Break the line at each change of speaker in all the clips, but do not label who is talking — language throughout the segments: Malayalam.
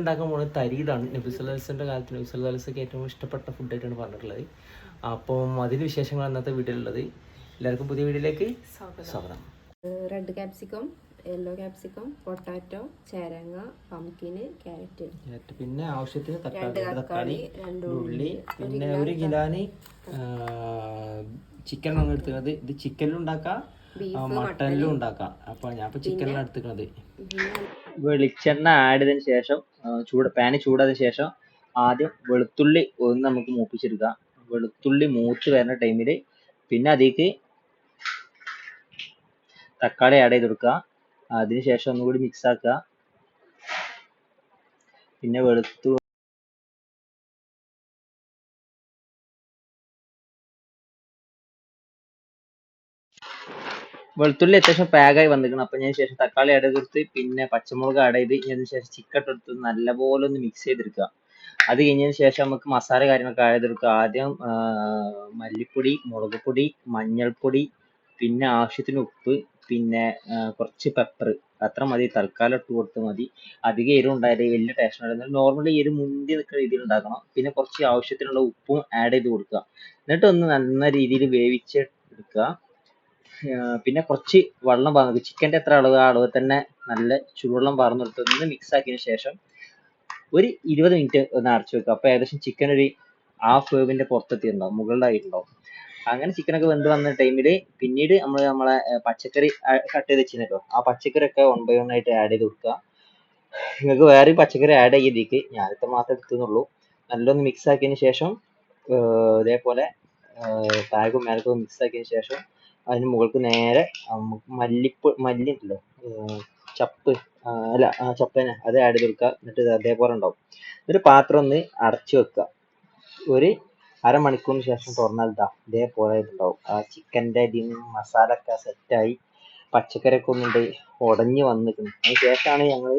ഉണ്ടാക്കാൻ പോകുന്നത് തരി ഇതാണ് നബിസുല്ലാസിന്റെ കാലത്ത് നബിസുല്ലാസൊക്കെ ഏറ്റവും ഇഷ്ടപ്പെട്ട ഫുഡായിട്ടാണ് പറഞ്ഞിട്ടുള്ളത്. അപ്പം അതിന് വിശേഷങ്ങൾ അന്നത്തെ വീട്ടിലുള്ളത്. എല്ലാവർക്കും പുതിയ വീട്ടിലേക്ക് സ്വാഗതം.
Red capsicum yellow capsicum potato ചേരങ്ങ pumpkin carrot
പിന്നെ ആവശ്യത്തിന് തക്കാളി
രണ്ട്
ഉള്ളി പിന്നെ ഒരു കിലോന് ചിക്കൻ ആണ് എടുത്തിരുന്നത് ഇത് ചിക്കനിലും ഉണ്ടാക്കാം മട്ടനിലും ഉണ്ടാക്കാം. അപ്പൊ ഞാൻ ഇപ്പൊ ചിക്കനിലാണ് എടുക്കുന്നത്
വെളിച്ചെണ്ണ ആഡ് ചെയ്തതിന് ശേഷം ചൂട് പാന് ചൂടായതിനു ശേഷം ആദ്യം വെളുത്തുള്ളി ഒന്ന് നമുക്ക് മൂപ്പിച്ചെടുക്കാം. വെളുത്തുള്ളി മൂത്ത് വരുന്ന ടൈമിൽ പിന്നെ അതിലേക്ക് തക്കാളി ആഡ് ചെയ്ത് അതിനു ശേഷം ഒന്നുകൂടി മിക്സ് ആക്കുക. പിന്നെ വെളുത്തു വെളുത്തുള്ളി അത്യാവശ്യം പാകായി വന്നിരിക്കണം അപ്പൊ ഞാൻ ശേഷം തക്കാളി ആഡ് ചെയ്ത് കൊടുത്ത് പിന്നെ പച്ചമുളക് ആഡ് ചെയ്ത് ഇനി അതിന് ശേഷം ചിക്കൻ എടുത്ത് നല്ലപോലെ ഒന്ന് മിക്സ് ചെയ്തെടുക്കുക. അത് കഴിഞ്ഞതിന് ശേഷം നമുക്ക് മസാല കാര്യങ്ങളൊക്കെ ആഡ് ചെയ്തെടുക്കുക ആദ്യം മല്ലിപ്പൊടി മുളക് പൊടി മഞ്ഞൾപ്പൊടി പിന്നെ ആവശ്യത്തിന് ഉപ്പ് പിന്നെ കുറച്ച് പെപ്പർ അത്ര മതി. തൽക്കാലം ഇട്ട് കൊടുത്ത് മതി. അധികം എരിവ് ഉണ്ടായാലും വലിയ ടേസ്റ്റ് ഉണ്ടായിരുന്നു നോർമലി എരിവ് മുന്തി നിൽക്കുന്ന രീതിയിൽ ഉണ്ടാക്കണം. പിന്നെ കുറച്ച് ആവശ്യത്തിനുള്ള ഉപ്പും ആഡ് ചെയ്ത് കൊടുക്കുക. എന്നിട്ട് ഒന്ന് നല്ല രീതിയിൽ വേവിച്ച് എടുക്കുക പിന്നെ കുറച്ച് വെള്ളം പാർന്നു ചിക്കന്റെ എത്ര അളവ്? ആ അളവ് തന്നെ നല്ല ചൂടുവെള്ളം പാർന്നെടുത്ത് മിക്സ് ആക്കിയതിന് ശേഷം ഒരു ഇരുപത് മിനിറ്റ് ഒന്ന് അടച്ചു വെക്കുക. അപ്പോൾ ഏകദേശം ചിക്കൻ ഒരു ഹാഫ് വേവിന്റെ പുറത്തെത്തിയിട്ടുണ്ടാവും. മുകളിലായിട്ടുണ്ടാവും. അങ്ങനെ ചിക്കനൊക്കെ വെന്ത് വന്ന ടൈമിൽ പിന്നീട് നമ്മൾ നമ്മളെ പച്ചക്കറി കട്ട് ചെയ്ത് വെച്ചിരുന്നല്ലോ. ആ പച്ചക്കറി ഒക്കെ വൺ ബൈ വൺ ആയിട്ട് ആഡ് ചെയ്ത് കൊടുക്കുക. നിങ്ങൾക്ക് വേറെ പച്ചക്കറി ആഡ് ചെയ്തേക്ക് ഇത്ര മാത്രമേ എടുത്തുന്നുള്ളൂ നല്ലൊന്ന് മിക്സ് ആക്കിയതിന് ശേഷം ഇതേപോലെ താഴേക്കും മേലേക്കും മിക്സ് ആക്കിയതിന് ശേഷം അതിന് മുകൾക്ക് നേരെ മല്ലിപ്പ് മല്ലി ഉണ്ടല്ലോ ചപ്പ് അല്ല ചപ്പന അത് ആഡ് ചെയ്ത് കൊടുക്കുക എന്നിട്ട് അതേപോലെ ഉണ്ടാവും. ഒരു പാത്രം ഒന്ന് അടച്ചു വെക്കുക. ഒരു അരമണിക്കൂറിന് ശേഷം തുറന്നാൽ ഇതാ ഇതേപോലെ ഉണ്ടാവും ആ ചിക്കന്റെ ഇതിന് മസാല ഒക്കെ സെറ്റായി പച്ചക്കറിയൊക്കെ ഒന്നുണ്ട് ഉടഞ്ഞ് വന്നിട്ടുണ്ട്. അതിന് ശേഷമാണ് ഞങ്ങൾ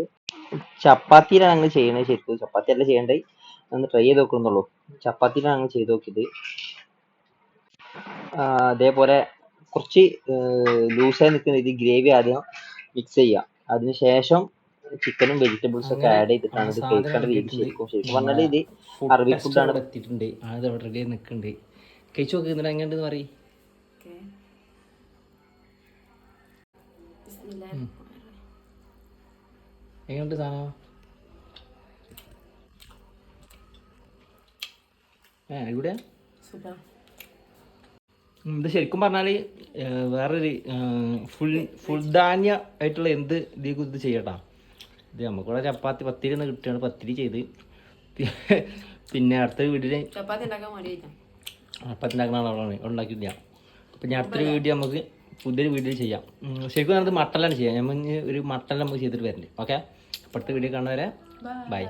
ചപ്പാത്തിയിലാണ് ഞങ്ങൾ ചെയ്യുന്നത് ശരിക്കും. ചപ്പാത്തി അല്ല ചെയ്യേണ്ടത് ഒന്ന് ട്രൈ ചെയ്ത് നോക്കുന്നുള്ളൂ ചപ്പാത്തിയിലാണ് ഞങ്ങൾ ചെയ്ത് നോക്കിയത്. അതേപോലെ കുറച്ച് ലൂസായി നിൽക്കുന്ന രീതി ഗ്രേവി ആദ്യം മിക്സ് ചെയ്യുക അതിനുശേഷം ചിക്കനും വെജിറ്റബിൾസ് ഒക്കെ ആഡ് ചെയ്തിട്ടാണ് ഇത് കഴിക്കേണ്ട രീതി ശരിക്കും ശരിക്കും. പറഞ്ഞാൽ ഇത് അറബി ഫുഡ് ആണ്.
എത്തിയിട്ടുണ്ട്. അവിടെ റെഡി ആയി നിൽക്കുന്നുണ്ട്. കഴിച്ചു നോക്ക് എന്നിട്ട് എങ്ങനെയുണ്ടെന്ന് പറയും. എങ്ങനെയുണ്ട് സാധനം? ഏ ഇവിടെ
സൂപ്പർ
ഇത് ശരിക്കും പറഞ്ഞാൽ വേറൊരു ഫുൾ ഫുൾ ധാന്യ ആയിട്ടുള്ള എന്ത് ഇതിൽ ഇത് ചെയ്യട്ടാ? ഇത് നമുക്കിവിടെ ചപ്പാത്തി പത്തിരി ഒന്ന് കിട്ടുകയാണ് പത്തിരി ചെയ്ത്. പിന്നെ അടുത്ത വീട്ടിൽ
ചപ്പാത്തി
ഉണ്ടാക്കുന്ന ആളാണ് ഉണ്ടാക്കിയില്ല അപ്പം ഞാൻ അടുത്തൊരു വീഡിയോ നമുക്ക് പുതിയൊരു വീഡിയോ ചെയ്യാം. ശരിക്കും പറഞ്ഞത് മട്ടലാണ് ചെയ്യാം. നമ്മൾ ഒരു മട്ടൻ നമുക്ക് ചെയ്തിട്ട് വരുന്നുണ്ട് ഓക്കെ? അപ്പോഴത്തെ വീഡിയോ കാണുന്നവരെ ബൈ